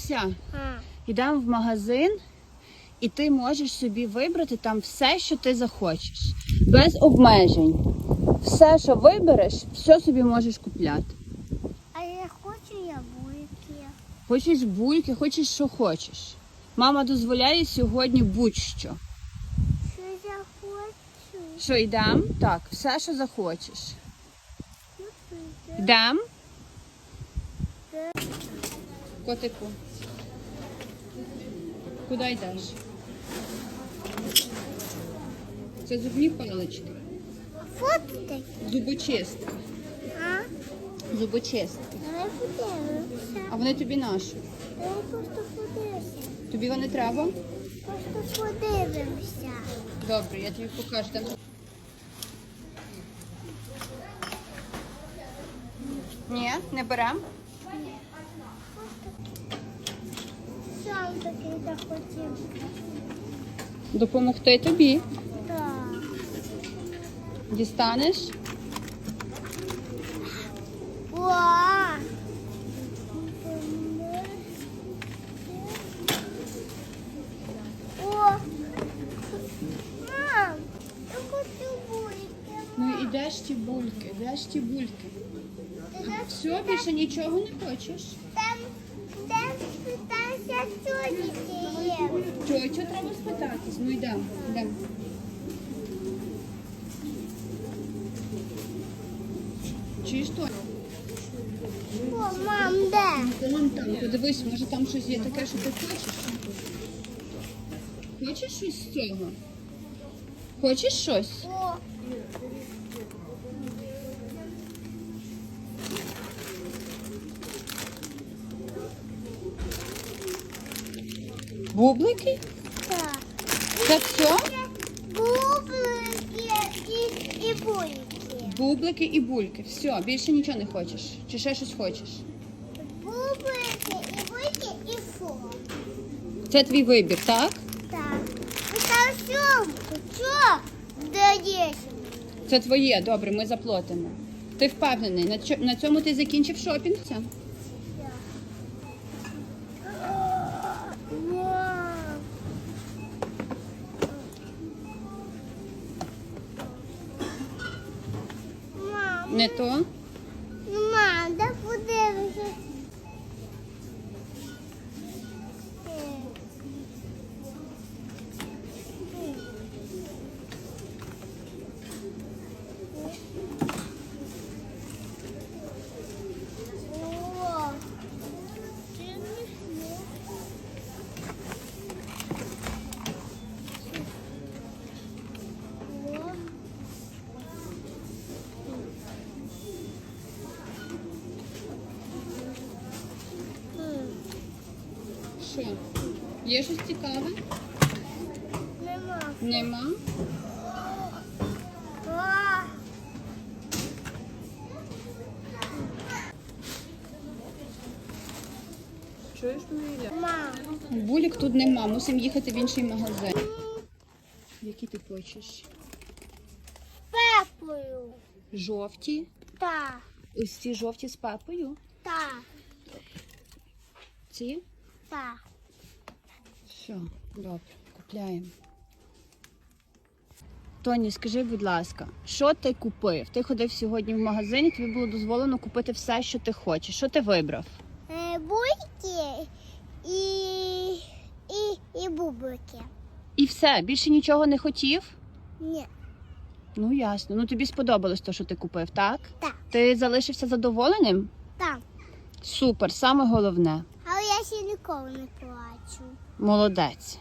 Пупся, йдемо в магазин, і ти можеш собі вибрати там все, що ти захочеш. Без обмежень. Все, що вибереш, все собі можеш купляти. а я хочу яблуки. Хочеш бульки, хочеш, що хочеш. Мама дозволяє сьогодні будь-що. Що я хочу? Що йдемо? Так, все, що захочеш. Ну. Йдемо? Котику. Куди йдеш? Це зубні палички. Фотки. Зубочистки. А? Подивимося. А вони тобі наші. Просто подивимося. Тобі вони треба? Просто подивимося. Добре, я тобі покажу. Там... Ні, не беремо. Сам такий захотів. Допомогти тобі. Так. Дістанеш? О! О! Мам, я хочу бульки. Ну ідеш ті бульки, ті Все, більше нічого не хочеш. Там, там, там ще чоловіки є. Тьотю треба спитатись. Ну йдемо, йдемо. Чуєш то? О, мам, де? Вон там, подивись, може там щось є таке, що ти хочеш. Хочеш щось з цього? Хочеш щось? О, Бублики? так. Це все? Бублики і, і бульки. Бублики і бульки. Все, більше нічого не хочеш. Чи ще щось хочеш? Бублики і бульки і фо. Це твій вибір, так? Так. Там сьомку. Що? Даєш? Це твоє, добре, ми заплатимо. Ти впевнений, на цьому ти закінчив шопінг? Не то? ну, мам, дай подивися. О, це не О. М, Що? Є щось цікаве? Нема. Нема. Чуєш мене? Мам. Булік тут нема, мусимо їхати в інший магазин. Які ти хочеш? Пепою. Жовті. Та, Ось ці жовті з папою. та, Ці? Та. Все, добре, купляємо. Тоні, скажи, будь ласка, що ти купив? Ти ходив сьогодні в магазин, тобі було дозволено купити все, що ти хочеш. Що ти вибрав? Е, Бульки і, і, і бублики. І все, більше нічого не хотів? Ні, Ну ясно. Ну тобі сподобалось те, що ти купив, так? так, Ти залишився задоволеним? так. Супер, саме головне. Ще ніколи не плачу. Молодець.